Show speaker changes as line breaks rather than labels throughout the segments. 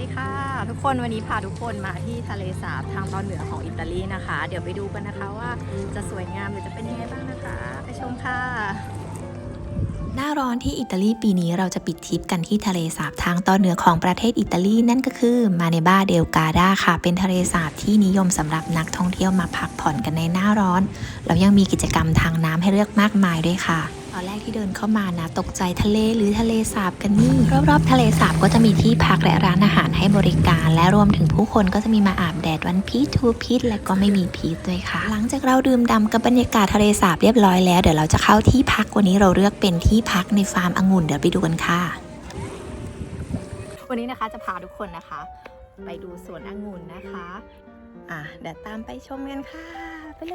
ดีค่ะ ทุกคนวันนี้พาทุกคนมาที่ทะเลสาบทางตอนเหนือของอิตาลีนะคะ เดี๋ยวไปดูกันนะคะว่าจะสวยงามหรือจะเป็นยังไงบ้างนะคะ ไปชมค่ะ
หน้าร้อนที่อิตาลีปีนี้เราจะปิดทริปกันที่ทะเลสาบทางตอนเหนือของประเทศอิตาลีนั่นก็คือมาเนบาเดลกาดาค่ะ เป็นทะเลสาบที่นิยมสำหรับนักท่องเที่ยวมาพักผ่อนกันในหน้าร้อน แล้วยังมีกิจกรรมทางน้ำให้เลือกมากมายด้วยค่ะ ตอนแรกที่เดินเข้ามานะ ตกใจทะเลหรือทะเลสาบกันนี่รอบๆทะเลสาบก็จะมีที่พักและร้านอาหารให้บริการ และรวมถึงผู้คนก็จะมีมาอาบแดดวันพีชทูพีชและก็ไม่มีพีชด้วยค่ะ หลังจากเราดื่มด่ำกับบรรยากาศทะเลสาบเรียบร้อยแล้วเดี๋ยวเราจะเข้าที่พักวันนี้เราเลือกเป็นที่พักในฟาร์มองุ่นเดี๋ยวไปดูกันค่ะ
วันนี้นะคะจะพาทุกคนนะคะ ไปดูสวนองุ่นนะคะ อะเดี๋ยวตามไปชมกันค่ะ ไปเล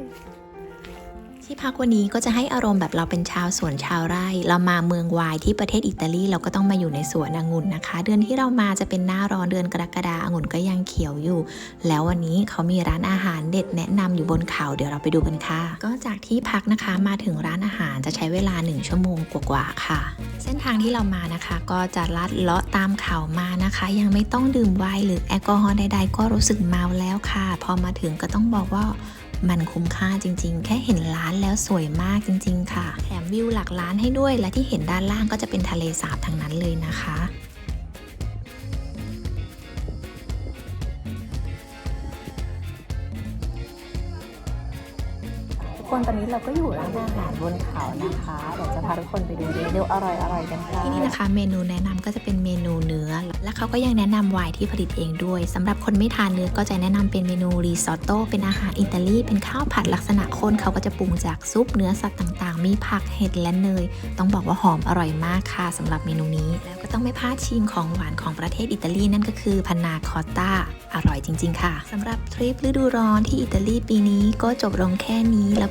ย
ที่พักวันนี้ก็จะให้อารมณ์แบบเราเป็นชาวสวนชาวไร่ เรามาเมืองวายที่ประเทศอิตาลีเราก็ต้องมาอยู่ในสวนองุ่นนะคะ เดือนที่เรามาจะเป็นหน้าร้อนเดือนกรกฎาองุ่นก็ยังเขียวอยู่ แล้ววันนี้เขามีร้านอาหารเด็ดแนะนำอยู่บนเขาเดี๋ยวเราไปดูกันค่ะ ก็จากที่พักนะคะมาถึงร้านอาหารจะใช้เวลา 1 ชั่วโมงกว่าๆค่ะ เส้นทางที่เรามานะคะ ก็จะลัดเลาะตามเขามานะคะ ยังไม่ต้องดื่มไวน์หรือแอลกอฮอล์ใดๆก็รู้สึกเมาแล้วค่ะ พอมาถึงก็ต้องบอกว่ามันคุ้มค่าจริง ๆ แค่เห็นร้านแล้วสวยมากจริง ๆ ค่ะ แถมวิวหลักล้านให้ด้วย และที่เห็นด้านล่างก็จะเป็นทะเลสาบทางนั้นเลยนะคะ
คนตอนนี้เราก็อยู่ร้านอาหารบนเขานะคะเดี๋ยวจะพาทุกคนไปดูเมนูอร่อยๆกันค่ะ
ที่นี่นะคะเมนูแนะนำก็จะเป็นเมนูเนื้อ และเขาก็ยังแนะนำไวน์ที่ผลิตเองด้วยสำหรับคนไม่ทานเนื้อก็จะแนะนำเป็นเมนูรีซอตโต้เป็นอาหารอิตาลีเป็นข้าวผัดลักษณะข้นเขาก็จะปรุงจากซุปเนื้อสัตว์ต่างๆ มีผักเห็ดและเนย ต้องบอกว่าหอมอร่อยมากค่ะสำหรับเมนูนี้ แล้วก็ต้องไม่พลาดชิมของหวานของประเทศอิตาลีนั่นก็คือพานาคอตตาอร่อยจริง ๆ ค่ะสำหรับทริปฤดูร้อนที่อิตาลีปีนี้ก็จบลงแค่นี้แล้ว